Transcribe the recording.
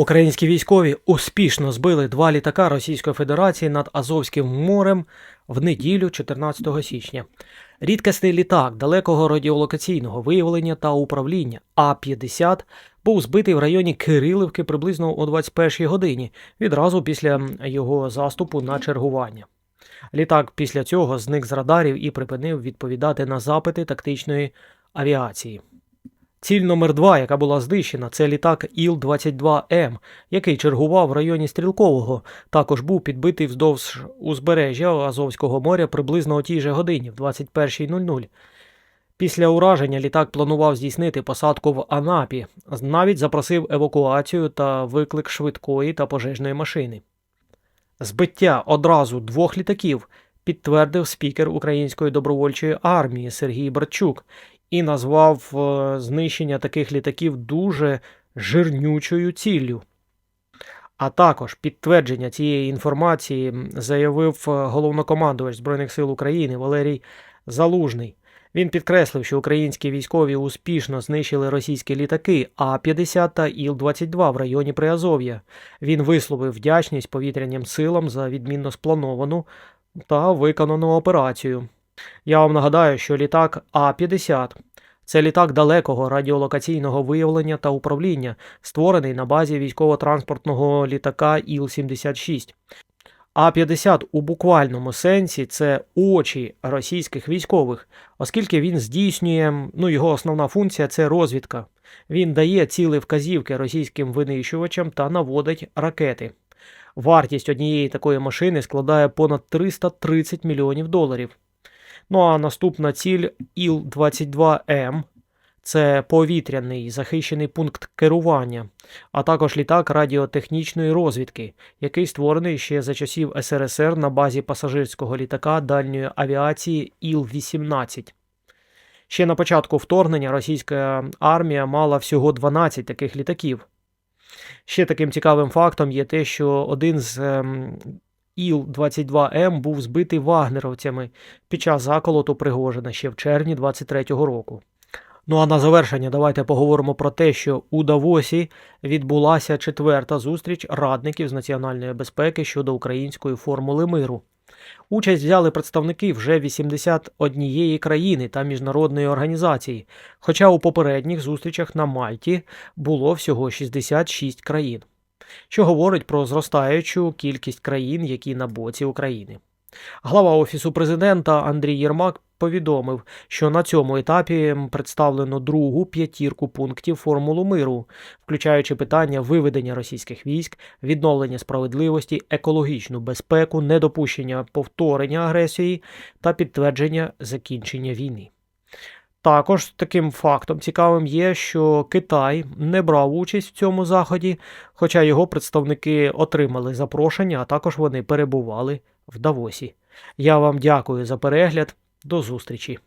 Українські військові успішно збили два літака Російської Федерації над Азовським морем в неділю 14 січня. Рідкісний літак далекого радіолокаційного виявлення та управління А-50 був збитий в районі Кирилівки приблизно о 21 годині, відразу після його заступу на чергування. Літак після цього зник з радарів і припинив відповідати на запити тактичної авіації. Ціль номер 2 яка була знищена, це літак Іл-22М, який чергував в районі Стрілкового. Також був підбитий вздовж узбережжя Азовського моря приблизно о тій же годині, в 21.00. Після ураження літак планував здійснити посадку в Анапі, навіть запросив евакуацію та виклик швидкої та пожежної машини. Збиття одразу двох літаків підтвердив спікер Української добровольчої армії Сергій Братчук і назвав е, знищення таких літаків дуже жирнючою ціллю. А також підтвердження цієї інформації заявив е, головнокомандувач Збройних сил України Валерій Залужний. Він підкреслив, що українські військові успішно знищили російські літаки А-50 та Іл-22 в районі Приазов'я. Він висловив вдячність повітряним силам за відмінно сплановану та виконану операцію. Я вам нагадаю, що літак А-50 це літак далекого радіолокаційного виявлення та управління, створений на базі військово-транспортного літака Іл-76. А-50 у буквальному сенсі це очі російських військових, оскільки він здійснює, ну його основна функція це розвідка. Він дає ціли вказівки російським винищувачам та наводить ракети. Вартість однієї такої машини складає понад 330 мільйонів доларів. Ну а наступна ціль Іл-22М це повітряний захищений пункт керування, а також літак радіотехнічної розвідки, який створений ще за часів СРСР на базі пасажирського літака дальньої авіації Іл-18. Ще на початку вторгнення російська армія мала всього 12 таких літаків. Ще таким цікавим фактом є те, що один з ем, Іл-22М був збитий вагнеровцями під час заколоту Пригожина ще в червні 23-го року. Ну а на завершення давайте поговоримо про те, що у Давосі відбулася четверта зустріч радників з національної безпеки щодо української формули миру. Участь взяли представники вже 81 країни та міжнародної організації, хоча у попередніх зустрічах на Мальті було всього 66 країн, що говорить про зростаючу кількість країн, які на боці України. Глава Офісу президента Андрій Єрмак повідомив, що на цьому етапі представлено другу п'ятірку пунктів формулу миру, включаючи питання виведення російських військ, відновлення справедливості, екологічну безпеку, недопущення повторення агресії та підтвердження закінчення війни. Також таким фактом цікавим є, що Китай не брав участь в цьому заході, хоча його представники отримали запрошення, а також вони перебували в Давосі. Я вам дякую за перегляд. До зустрічі!